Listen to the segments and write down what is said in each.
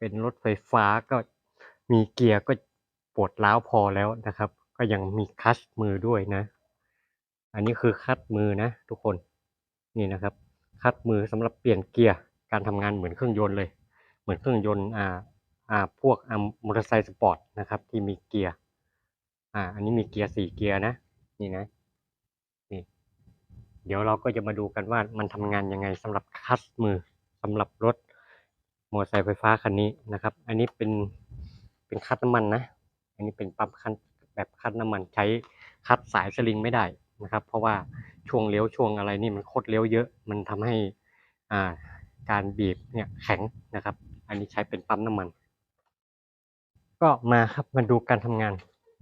เป็นรถไฟฟ้าก็มีเกียร์ก็ปวดร้าวพอแล้วนะครับ ก็ยังมีคัตชมือด้วยนะ อันนี้คือคัตมือนะ ทุกคนนี่นะครับ คัตมือสำหรับเปลี่ยนเกียร์การทำงานเหมือนเครื่องยนต์เลย เหมือนเครื่องยนต์อ่าอ่าพวกอ่ามอเตอร์ไซค์สปอร์ตนะครับที่มีเกียร์อ่า อันนี้มีเกียร์สี่เกียร์นะนี่นะนี่เดี๋ยวเราก็จะมาดูกันว่ามันทำงานยังไงสำหรับคัตมือสำหรับรถ มอเตอร์ไซค์ไฟฟ้าคันนี้นะครับ อันนี้เป็นเป็นคลัตชน้ำมันนะ อันนี้เป็นปั๊มคันแบบคลัตชน้ำมันใช้คลัตชสายสลิงไม่ได้นะครับ เพราะว่าช่วงเลี้ยวช่วงอะไรนี่มันโคตรเลี้ยวเยอะ มันทำให้อ่าการบีบเนี่ยแข็งนะครับ อันนี้ใช้เป็นปั๊มน้ำมัน ก็มาครับมาดูการทำงาน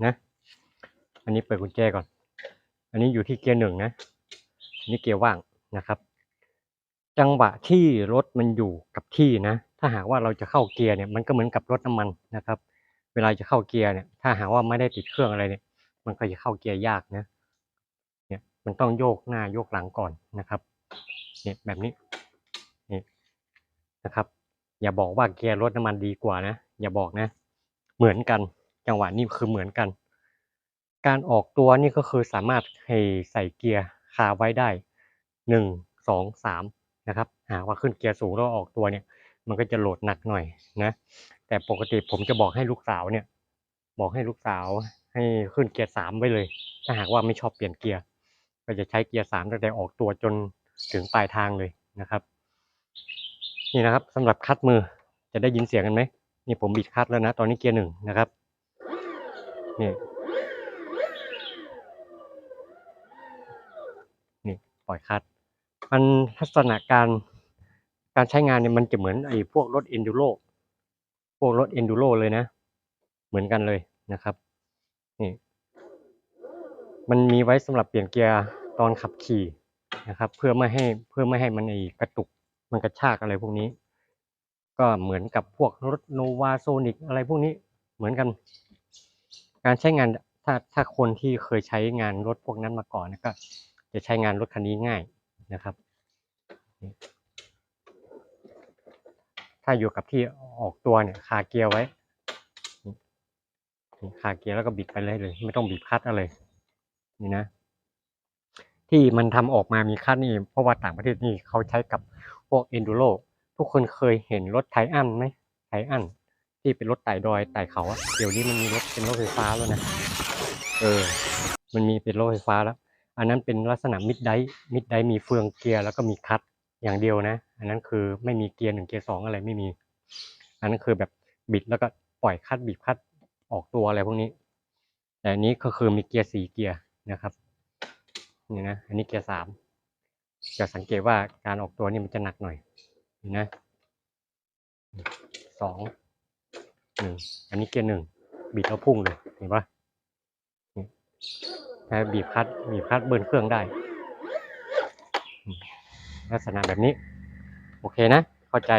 นะ อันนี้เปิดกุญแจก่อน อันนี้อยู่ที่เกียร์หนึ่งนะอันนี้เกียร์ว่างนะครับ จังหวะที่รถมันอยู่กับที่นะ ถ้าหากว่าเราจะเข้าเกียร์เนี่ยมันก็เหมือนกับรถน้ำมันนะครับ เวลาจะเข้าเกียร์เนี่ยถ้าหากว่าไม่ได้ติดเครื่องอะไรเนี่ย มันก็จะเข้าเกียร์ยากนะเนี่ยมันต้องโยกหน้าโยกหลังก่อนนะครับเนี่ยแบบนี้นี่นะครับ อย่าบอกว่าเกียร์รถน้ำมันดีกว่านะ อย่าบอกนะ เหมือนกันจังหวะนี้คือเหมือนกัน การออกตัวนี่ก็คือสามารถให้ใส่เกียร์คาไว้ได้หนึ่งสองสามนะครับ หากว่าขึ้นเกียร์สูงแล้วออกตัวเนี่ย มันก็จะโหลดหนักหน่อยนะ แต่ปกติผมจะบอกให้ลูกสาวเนี่ย บอกให้ลูกสาวให้ขึ้นเกียร์สามไว้เลย ถ้าหากว่าไม่ชอบเปลี่ยนเกียร์ ก็จะใช้เกียร์สามตั้งแต่ออกตัวจนถึงปลายทางเลยนะครับ นี่นะครับสำหรับคัดมือจะได้ยินเสียงกันไหมนี่ผมบิดคัดแล้วนะ ตอนนี้เกียร์หนึ่งนะครับนี่นี่ปล่อยคัดมันลักษณะการ การใช้งานเนี่ยมันจะเหมือนไอ้พวกรถเอนดูโรพวกรถเอนดูโรเลยนะ เหมือนกันเลยนะครับ นี่ มันมีไว้สำหรับเปลี่ยนเกียร์ตอนขับขี่นะครับ เพื่อไม่ให้เพื่อไม่ให้มันไอ้กระตุกมันกระชากอะไรพวกนี้ ก็เหมือนกับพวกรถโนวาโซนิกอะไรพวกนี้เหมือนกัน การใช้งานถ้าถ้าคนที่เคยใช้งานรถพวกนั้นมาก่อนนะก็จะใช้งานรถคันนี้ง่ายนะครับ ถ้าอยู่กับที่ออกตัวเนี่ยคาเกียร์ไว้คาเกียร์แล้วก็บิดไปเลยเลย ไม่ต้องบีบคลัตช์อะไรนี่นะ ที่มันทำออกมามีคัดนี่ เพราะว่าต่างประเทศนี่เขาใช้กับพวก enduro ทุกคนเคยเห็นรถไทอันไหมไทอันที่เป็นรถไต่ดอยไต่เขาอะเดี๋ยวนี้มันมีรถเป็นรถไฟฟ้าแล้วนะเออ มันมีเป็นรถไฟฟ้าแล้ว อันนั้นเป็นลักษณะมิดไดมิดไดมีเฟืองเกียร์แล้วก็มีคลัตช์ อย่างเดียวนะ อันนั้นคือไม่มีเกียร์หนึ่งเกียร์สองอะไรไม่มี อันนั้นคือแบบบิดแล้วก็ปล่อยคลัตช์บีบคลัตช์ออกตัวอะไรพวกนี้ แต่อันนี้ก็คือมีเกียร์สี่เกียร์นะครับนี่นะ อันนี้เกียร์สามจะสังเกตว่าการออกตัวนี่มันจะหนักหน่อยนี่นะสองหนึ่งอันนี้เกียร์หนึ่งบีบแล้วพุ่งเลยเห็นปะนี่บีบคัดบีบคัดเบิร์นเครื่องได้ ลักษณะแบบนี้ โอเคนะ เข้าใจ